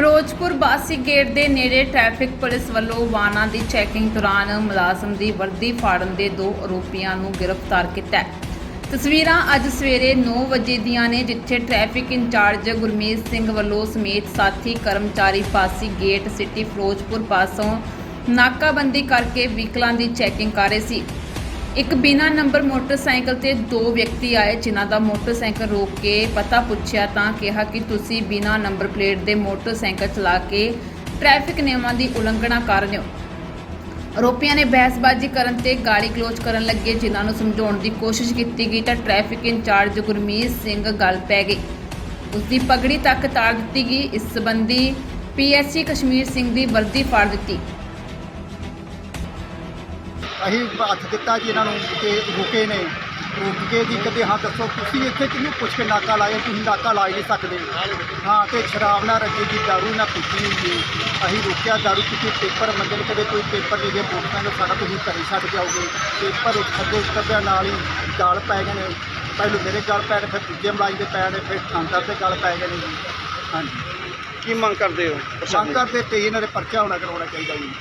ਫਿਰੋਜ਼ਪੁਰ ਬਾਸੀ ਗੇਟ ਦੇ ਨੇੜੇ ਟ੍ਰੈਫਿਕ ਪੁਲਿਸ ਵੱਲੋਂ ਵਾਹਨਾਂ ਦੀ ਚੈਕਿੰਗ ਦੌਰਾਨ ਮੁਲਾਜ਼ਮ ਦੀ ਵਰਦੀ ਫਾੜਨ ਦੇ ਦੋ ਆਰੋਪੀਆਂ ਨੂੰ ਗ੍ਰਿਫਤਾਰ ਕੀਤਾ ਤਸਵੀਰਾਂ ਅੱਜ ਸਵੇਰੇ 9 ਵਜੇ ਦੀਆਂ ਨੇ, ਜਿੱਥੇ ਟ੍ਰੈਫਿਕ ਇੰਚਾਰਜ ਗੁਰਮੀਤ ਸਿੰਘ ਵੱਲੋਂ ਸਮੇਤ ਸਾਥੀ ਕਰਮਚਾਰੀ ਬਾਸੀ ਗੇਟ ਸਿਟੀ ਫਿਰੋਜ਼ਪੁਰ ਪਾਸੋਂ ਨਾਕਾਬੰਦੀ ਕਰਕੇ ਵਹੀਕਲਾਂ ਦੀ ਚੈਕਿੰਗ ਕਰ ਰਹੇ ਸੀ। ਇੱਕ ਬਿਨਾ ਨੰਬਰ ਮੋਟਰਸਾਈਕਲ ਤੇ ਦੋ ਵਿਅਕਤੀ ਆਏ, ਜਿਨ੍ਹਾਂ ਦਾ ਮੋਟਰਸਾਈਕਲ ਰੋਕ ਕੇ ਪਤਾ ਪੁੱਛਿਆ ਤਾਂ ਕਿਹਾ ਕਿ ਤੁਸੀਂ ਬਿਨਾ ਨੰਬਰ ਪਲੇਟ ਦੇ ਮੋਟਰਸਾਈਕਲ ਚਲਾ ਕੇ ਟ੍ਰੈਫਿਕ ਨਿਯਮਾਂ ਦੀ ਉਲੰਘਣਾ ਕਰ ਰਹੇ ਹੋ। ਆਰੋਪੀਆਂ ਨੇ ਬਹਿਸਬਾਜ਼ੀ ਕਰਨ ਤੇ ਗਾਲੀ ਗਲੋਚ ਕਰਨ ਲੱਗੇ, ਜਿਨ੍ਹਾਂ ਨੂੰ ਸਮਝਾਉਣ ਦੀ ਕੋਸ਼ਿਸ਼ ਕੀਤੀ ਗਈ ਤਾਂ ਟ੍ਰੈਫਿਕ ਇੰਚਾਰਜ ਗੁਰਮੀਤ ਸਿੰਘ ਗੱਲ ਪੈ ਗਈ। ਉਸ ਦੀ ਪਗੜੀ ਤੱਕ ਤਾਰ ਦਿੱਤੀ ਗਈ। ਇਸ ਸੰਬੰਧੀ ਪੀਐਸਸੀ ਕਸ਼ਮੀਰ ਸਿੰਘ ਦੀ ਵਰਦੀ ਫਾੜ ਦਿੱਤੀ। ਅਸੀਂ ਹੱਥ ਦਿੱਤਾ ਜੀ ਇਹਨਾਂ ਨੂੰ ਕਿ ਰੁਕੇ ਨੇ। ਰੁਕ ਕੇ ਜੀ ਕਹਿੰਦੇ ਹਾਂ ਦੱਸੋ ਤੁਸੀਂ ਇੱਥੇ ਕਿਹਨੂੰ ਪੁੱਛ ਕੇ ਨਾਕਾ ਲਾਇਆ? ਤੁਸੀਂ ਨਾਕਾ ਲਾ ਹੀ ਨਹੀਂ ਸਕਦੇ। ਹਾਂ ਤੇ ਸ਼ਰਾਬ ਨਾ ਰੱਖੀ ਜੀ ਦਾਰੂ ਨਾ ਪੀਤੀ ਜੀ। ਅਸੀਂ ਰੁਕਿਆ ਦਾਰੂ ਪੀਤੀ ਪੇਪਰ ਮੰਗੇ ਨੇ ਕਦੇ ਕੋਈ ਪੇਪਰ ਨਹੀਂ ਦੇ ਮੋਟਰਸਾਈਕਲ ਸਾਡਾ ਤੁਸੀਂ ਘਰੇ ਛੱਡ ਜਾਓਗੇ ਪੇਪਰ ਥੱਲੇ ਕਰਦਿਆਂ ਨਾਲ ਹੀ ਗਾਲ ਪੈ ਗਏ ਨੇ। ਪਹਿਲੋਂ ਮੇਰੇ ਗਾਲ ਪੈ ਗਏ ਫਿਰ ਦੂਜੇ ਮਲਾਈ ਦੇ ਪੈ ਗਏ ਫਿਰ ਥਾਂਦਰ ਦੇ ਗਾਲ ਪੈ ਗਏ ਨੇ ਜੀ। ਹਾਂਜੀ। ਕੀ ਮੰਗ ਕਰਦੇ ਹੋ? ਸ਼ੰਕਰ ਦੇ ਤੇ ਇਹਨਾਂ ਦੇ ਪਰਚਾ ਹੋਣਾ ਕਰਾਉਣਾ ਚਾਹੀਦਾ ਜੀ।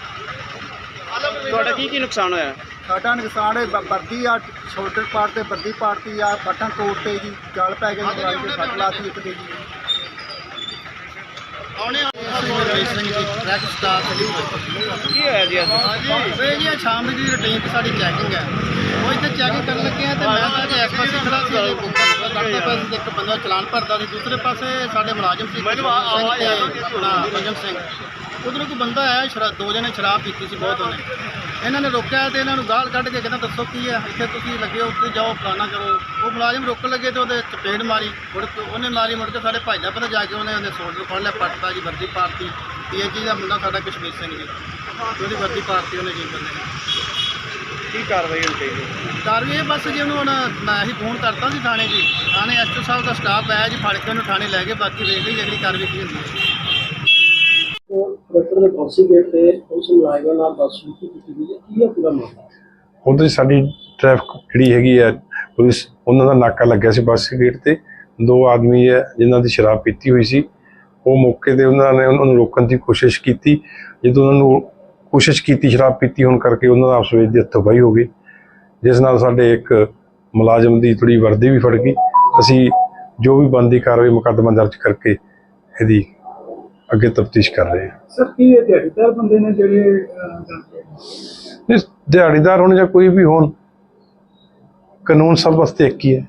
ਤੁਹਾਡਾ ਕੀ ਕੀ ਨੁਕਸਾਨ ਹੋਇਆ? ਸਾਡਾ ਨੁਕਸਾਨ ਹੈ ਬ- ਵਰਦੀ ਆ ਸ਼ੋਲਡਰ ਪਾਰਟ ਤੇ ਵਰਦੀ ਪਾਰਟੀ ਆ ਬਟਨ ਤੋੜਤੇ ਜੀ ਗਲ ਪੈ ਗਈ ਮੋਬਾਈਲ ਦੇ ਸੱਟ ਲਾਤੀ ਇੱਕ ਦੇ ਜੀ। ਕੀ ਹੋਇਆ ਜੀ ਅੱਜ? ਇਹ ਜੀ ਸ਼ਾਮ ਦੀ ਰੁਟੀਨ ਤੇ ਸਾਡੀ ਚੈਕਿੰਗ ਹੈ। ਉਹ ਇੱਥੇ ਚੈਕਿੰਗ ਕਰਨ ਲੱਗੇ ਆ ਤੇ ਮੈਂ ਤਾਂ ਜੇ ਇਸ ਪਾਸੇ ਖੜਾ ਪਾਸੇ ਤੇ ਇੱਕ ਬੰਦਾ ਚਲਾਨ ਭਰਦਾ ਸੀ ਦੂਸਰੇ ਪਾਸੇ ਸਾਡੇ ਮੁਲਾਜ਼ਮ ਸੀ ਸਿੰਘ ਤੇ ਆਪਣਾ ਪੰਜਮ ਸਿੰਘ। ਉਧਰੋਂ ਕੋਈ ਬੰਦਾ ਆਇਆ ਸ਼ਰਾਬ ਦੋ ਜਣੇ ਸ਼ਰਾਬ ਪੀਤੀ ਸੀ ਬਹੁਤ ਉਹਨੇ। ਇਹਨਾਂ ਨੇ ਰੋਕਿਆ ਤੇ ਇਹਨਾਂ ਨੂੰ ਗਾਲ ਕੱਢ ਕੇ ਕਹਿੰਦਾ ਦੱਸੋ ਕੀ ਹੈ? ਇੱਥੇ ਤੁਸੀਂ ਲੱਗੇ ਹੋ ਉੱਥੇ ਜਾਓ ਫਲਾਣਾ ਕਰੋ। ਉਹ ਮੁਲਾਜ਼ਮ ਰੋਕਣ ਲੱਗੇ ਤੇ ਉਹਦੇ ਚਪੇੜ ਮਾਰੀ। ਮੁੜ ਕੇ ਉਹਨੇ ਮਾਰੀ ਮੁੜ ਕੇ ਸਾਡੇ ਭਾਈ ਦਾ ਪਤਾ ਜਾ ਕੇ ਉਹਨੇ ਉਹਦੇ ਸੋਲਡਰ ਫੜ ਲਿਆ ਪੱਟਦਾ ਜੀ ਵਰਦੀ ਪਾਰਟੀ ਪੀਐਚਜੀ ਦਾ ਮੁੰਡਾ ਸਾਡਾ ਕਸ਼ਮੀਰ ਸਿੰਘ ਜੀ। ਉਹਦੀ ਵਰਦੀ ਪਾਰਟੀ ਉਹਨੇ ਜੀ ਬੰਦੇ ਨੇ। ਕੀ ਕਾਰਵਾਈ ਹੋਣੀ ਚਾਹੀਦੀ? ਕਾਰਵਾਈ ਇਹ ਬਸ ਜੀ ਉਹਨੂੰ ਹੁਣ ਮੈਂ ਹੀ ਫੋਨ ਕਰਤਾ ਸੀ ਥਾਣੇ ਜੀ। ਥਾਣੇ ਐਸਟੋ ਸਾਹਿਬ ਦਾ ਸਟਾਫ ਆਇਆ ਜੀ ਫੜ ਕੇ ਉਹਨੂੰ ਥਾਣੇ ਲੈ ਗਏ ਬਾਕੀ ਵੇਖ ਲਈ ਅਗਲੀ ਕਾਰਵਾਈ ਕੀ ਹੁੰਦੀ ਹੈ। ਡਾਕਟਰ ਦੇ ਪਾਸੇ ਗੇਟ ਤੇ ਉਸ ਮੁਲਾਜ਼ਮਾਂ ਨਾਲ ਬੱਸ ਕੀਤੀ ਗਈ ਹੈ। ਕੀ ਹੈ ਪੂਰਾ ਮਾਮਲਾ? ਉਧਰ ਸਾਡੀ ਟ੍ਰੈਫਿਕ ਜਿਹੜੀ ਹੈਗੀ ਹੈ ਪੁਲਿਸ ਉਹਨਾਂ ਦਾ ਨਾਕਾ ਲੱਗਿਆ ਸੀ ਬੱਸ ਗੇਟ ਤੇ। ਦੋ ਆਦਮੀ ਹੈ ਜਿਨ੍ਹਾਂ ਦੀ ਸ਼ਰਾਬ ਪੀਤੀ ਹੋਈ ਸੀ। ਉਹ ਮੌਕੇ ਤੇ ਉਹਨਾਂ ਨੇ ਉਹਨਾਂ ਨੂੰ ਰੋਕਣ ਦੀ ਕੋਸ਼ਿਸ਼ ਕੀਤੀ। ਜਦੋਂ ਉਹਨਾਂ ਨੂੰ ਕੋਸ਼ਿਸ਼ ਕੀਤੀ ਸ਼ਰਾਬ ਪੀਤੀ ਹੋਣ ਕਰਕੇ ਉਹਨਾਂ ਦਾ ਆਪਸ ਵਿੱਚ ਦੀ ਹੱਥੋਂ-ਪਾਈ ਹੋ ਗਈ ਜਿਸ ਨਾਲ ਸਾਡੇ ਇੱਕ ਮੁਲਾਜ਼ਮ ਦੀ ਥੋੜੀ ਵਰਦੀ ਵੀ ਫੜ ਗਈ। ਅਸੀਂ ਜੋ ਵੀ ਬੰਦੀ ਕਾਰਵਾਈ ਮੁਕੱਦਮਾ ਦਰਜ ਕਰਕੇ ਇਹਦੀ ਅੱਗੇ ਤਫਤੀਸ਼ ਕਰ ਰਹੇ ਹਾਂ। ਸਰ ਕੀ ਇਹ ਦਿਹਾੜੀਦਾਰ ਬੰਦੇ ਨੇ ਜਿਹੜੇ ਇਸ ਦਿਹਾੜੀਦਾਰ ਹੋਣ ਜਾਂ ਕੋਈ ਵੀ ਹੋਣ ਕਾਨੂੰਨ ਸਭ ਵਾਸਤੇ ਇੱਕ ਹੀ ਹੈ।